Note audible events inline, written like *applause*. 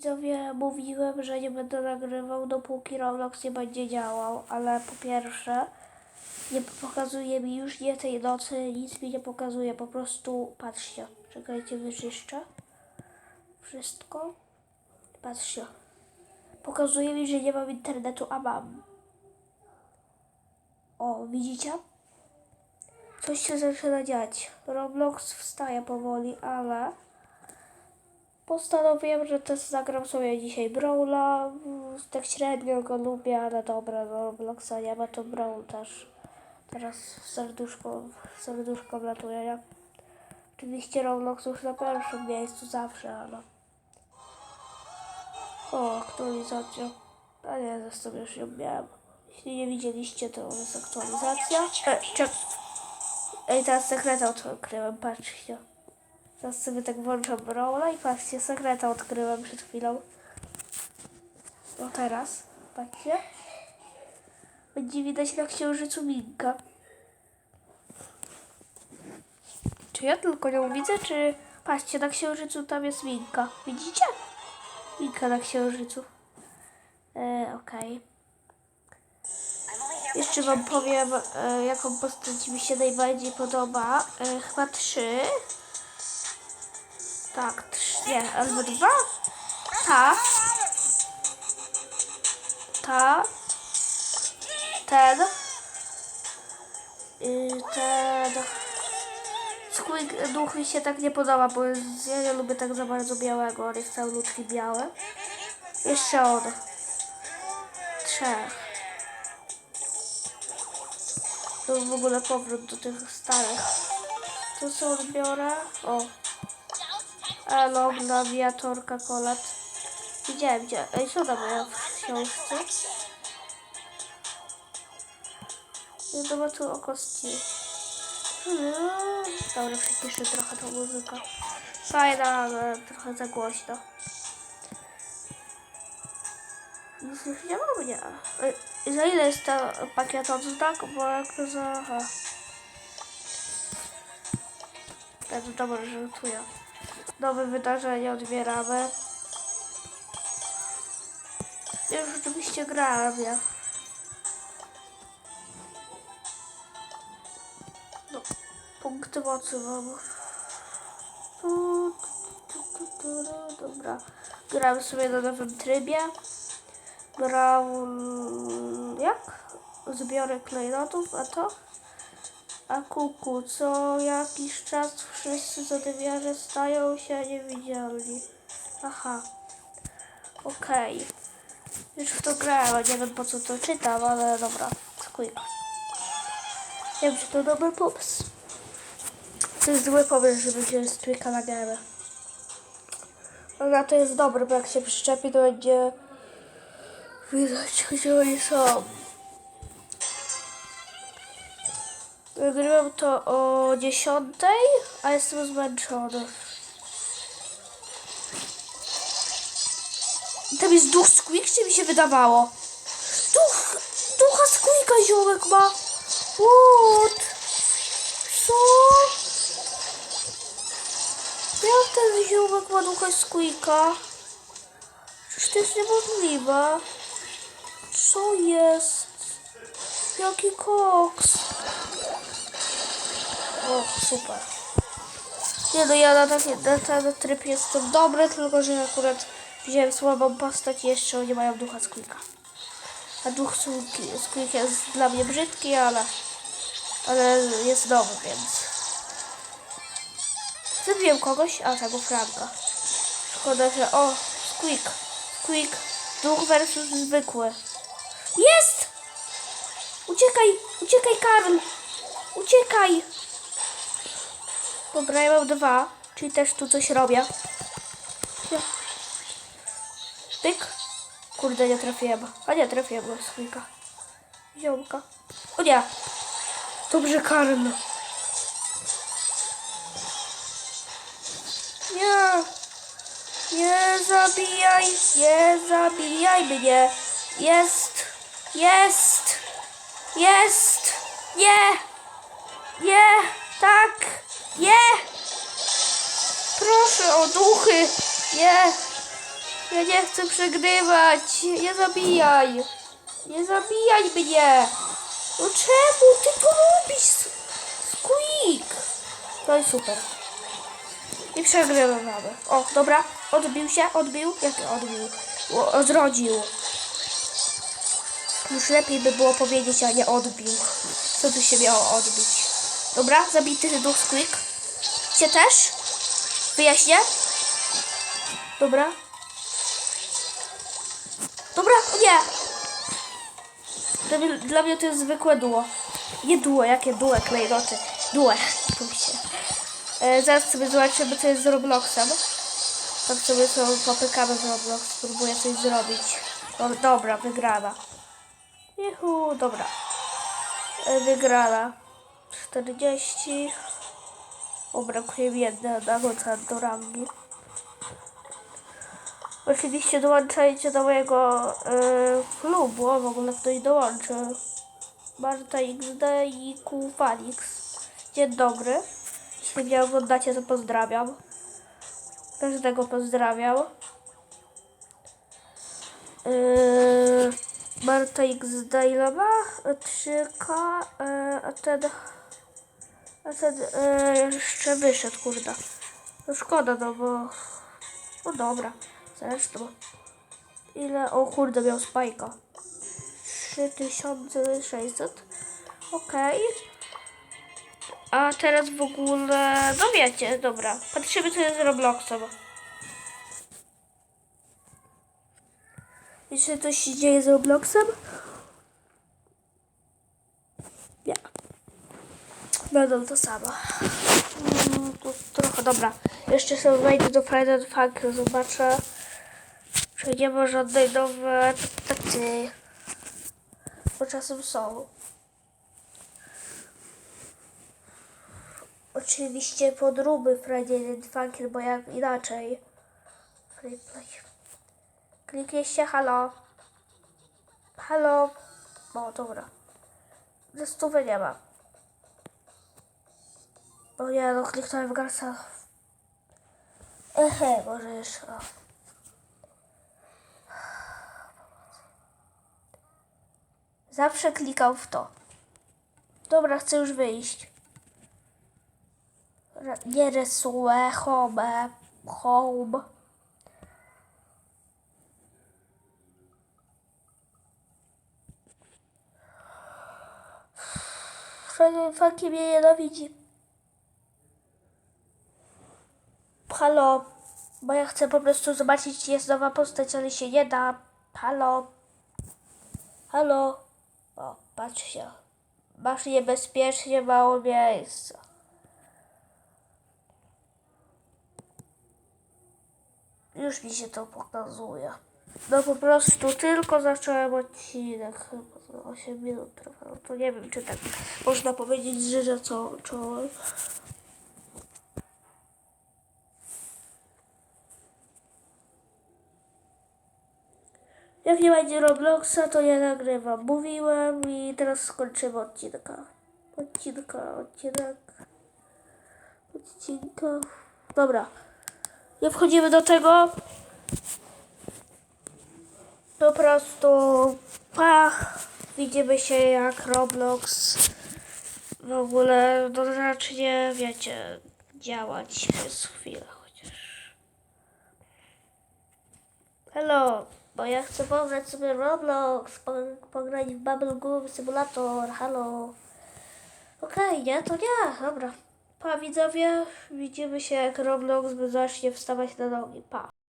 Widzowie, mówiłem, że nie będę nagrywał, dopóki Roblox nie będzie działał, ale po pierwsze, nie pokazuje mi już nie tej nocy, nic mi nie pokazuje, po prostu patrzcie, czekajcie, wyczyszczę wszystko, patrzcie, pokazuje mi, że nie mam internetu, a mam. O, widzicie? Coś się zaczyna dziać. Roblox wstaje powoli, ale postanowiłem, że też zagram sobie dzisiaj Brawla. Tak średnio go lubię, ale dobra, no Robloxa nie ma, to Brawl też. Teraz serduszko, serduszko latuje, nie? Oczywiście Roblox już na pierwszym miejscu zawsze, ale... O, aktualizacja. A nie, zresztą już ją miałem. Jeśli nie widzieliście, to jest aktualizacja. E, czek. Ej, teraz sekreta odkryłem, patrzcie. Teraz sobie tak włączam Brawla i patrzcie, sekreta odkryłem przed chwilą. No teraz, patrzcie. Będzie widać na księżycu Minka. Czy ja tylko ją widzę, czy... Patrzcie, na księżycu tam jest Minka. Widzicie? Minka na księżycu. E, okej. Jeszcze wam powiem, e, jaką postać mi się najbardziej podoba. E, chyba trzy. Tak, trzy, nie, albo dwa. Ta. Ta. Ten. I ten. Squeak duch mi się tak nie podoba, bo ja nie lubię tak za bardzo białego. On jest całutki biały. Jeszcze on. Trzech. To w ogóle powrót do tych starych. To co odbiorę? O. Elo, nawigatorka, kolat. Widziałem gdzie. Ej, co tam moja w książce? Dobra, tu o. Hmm, Dobra, przyciszę trochę tą muzykę. Fajna, ale trochę za głośno. Nic już nie mam, nie. Ej, Za ile jest ta pakiet odznak? Bo jak to za... Aha. Ja to dobrze żartuję. Nowe wydarzenie odbieramy. Ja już oczywiście grałem, ja. No, punkty mocy mam. Dobra. Gramy sobie na nowym trybie. Brawl... Jak? Zbiorę klejnotów, a to? A kuku, co jakiś czas wszyscy zadywiarze stają się niewidzialni. Aha. Okej. Już w to grałem, nie wiem po co to czytam, ale dobra. Squeak. Wiem, że to dobry pomysł. To jest zły pomysł, żeby wziąć Squeaka na gierę. No to jest dobry, bo jak się przyczepi, to będzie widać, gdzie oni są. Nagrywam to o 10, a jestem zmęczony. Tam jest duch Squeak, czy mi się wydawało? Duch, ducha Squeaka ziomek ma. What? Co? Jak ten ziomek ma ducha Squeaka? Przecież to jest niemożliwe. Co jest? Jaki koks? O, super. Nie no, ja na taki na ten tryb jestem dobry, tylko że akurat wziąłem słabą postać i jeszcze nie mają ducha Squeaka. A duch Squeak- Squeak jest dla mnie brzydki, ale, ale jest nowy, więc... Zabiłem kogoś? A, tego Franka. Szkoda, że... O, Squeak. Squeak. Duch versus zwykły. Jest! Uciekaj! Uciekaj, Karl! Uciekaj! Dobra, ja mam dwa, czyli też tu coś robię. Pyk. Kurde, nie trafiłem. A nie, trafiłem go swójka. Ziomka. O nie. Dobrze, Karl. Nie. Nie zabijaj. Nie zabijaj mnie. Jest. Jest. Jest. Nie. Nie. Tak. Nie. Proszę o duchy. Nie. Ja nie chcę przegrywać. Nie zabijaj. Nie zabijaj mnie. No czemu ty to robisz? Squeak. To jest super. I przegrywam nawet. O, dobra. Odbił się, odbił. Jak odbił? O, odrodził. Już lepiej by było powiedzieć, a nie odbił. Co tu się miało odbić? Dobra, zabity duch Squeak. Cię też? Wyjaśnię? Dobra. Dobra, o nie! Dla mnie, to jest zwykłe duo. Nie duo, jakie duo, klejnoty. Duo, *laughs* się. E, zaraz sobie zobaczymy, co jest z Robloxem. Tak sobie to popykamy z Roblox, spróbuję coś zrobić. Dobra, wygrana. Juhu, dobra. E, wygrana. 40. O, brakuje mi jednego do rangi. Oczywiście dołączajcie do mojego y, klubu, o, w ogóle ktoś dołączy. Marta XD i Kufanix. Dzień dobry. Jeśli mnie oglądacie, to pozdrawiam. Każdego pozdrawiam. Yy, Marta XD ile ma? 3K, yy, a ten... A ten yy, jeszcze wyszedł, kurde. No szkoda, no bo... No dobra, zresztą. Ile? O kurde, miał spajka. 3600. Okej. A teraz w ogóle... No wiecie, dobra. Patrzymy co jest z Robloxem. Jeszcze coś się dzieje z Robloxem? Będą to samo. Mm, to trochę, dobra. Jeszcze sobie wejdę do Friday Funk, zobaczę, czy nie ma żadnej nowej tacy. Bo czasem są. Oczywiście podróby Friday Funky, bo jak inaczej. Free play. Kliknijcie halo. Halo. O, dobra. Ze stówy nie ma. O nie, no kliknąłem w garsa. Ehe, może jeszcze. Zawsze klikał w to. Dobra, chcę już wyjść. Nie rysuję, home, home. Funky mnie nienawidzi. Halo, bo ja chcę po prostu zobaczyć, czy jest nowa postać, ale się nie da. Halo. Halo. O, patrzcie. Masz niebezpiecznie mało miejsca. Już mi się to pokazuje. No po prostu tylko zacząłem odcinek. Chyba 8 minut trwało. To nie wiem, czy tak można powiedzieć, że że Jak nie będzie Robloxa, to nie nagrywam. Mówiłem i teraz skończymy odcinka. Odcinka, odcinek. Odcinka. Dobra. Nie wchodzimy do tego. Po prostu pach. Widzimy się jak Roblox w ogóle no, zacznie, wiecie, działać przez chwilę chociaż. Hello, bo ja chcę pograć sobie Roblox, po, pograć w Bubble Gum Simulator, halo. Okej, nie, to nie, dobra. Pa widzowie, widzimy się jak Roblox zacznie wstawać na nogi, pa.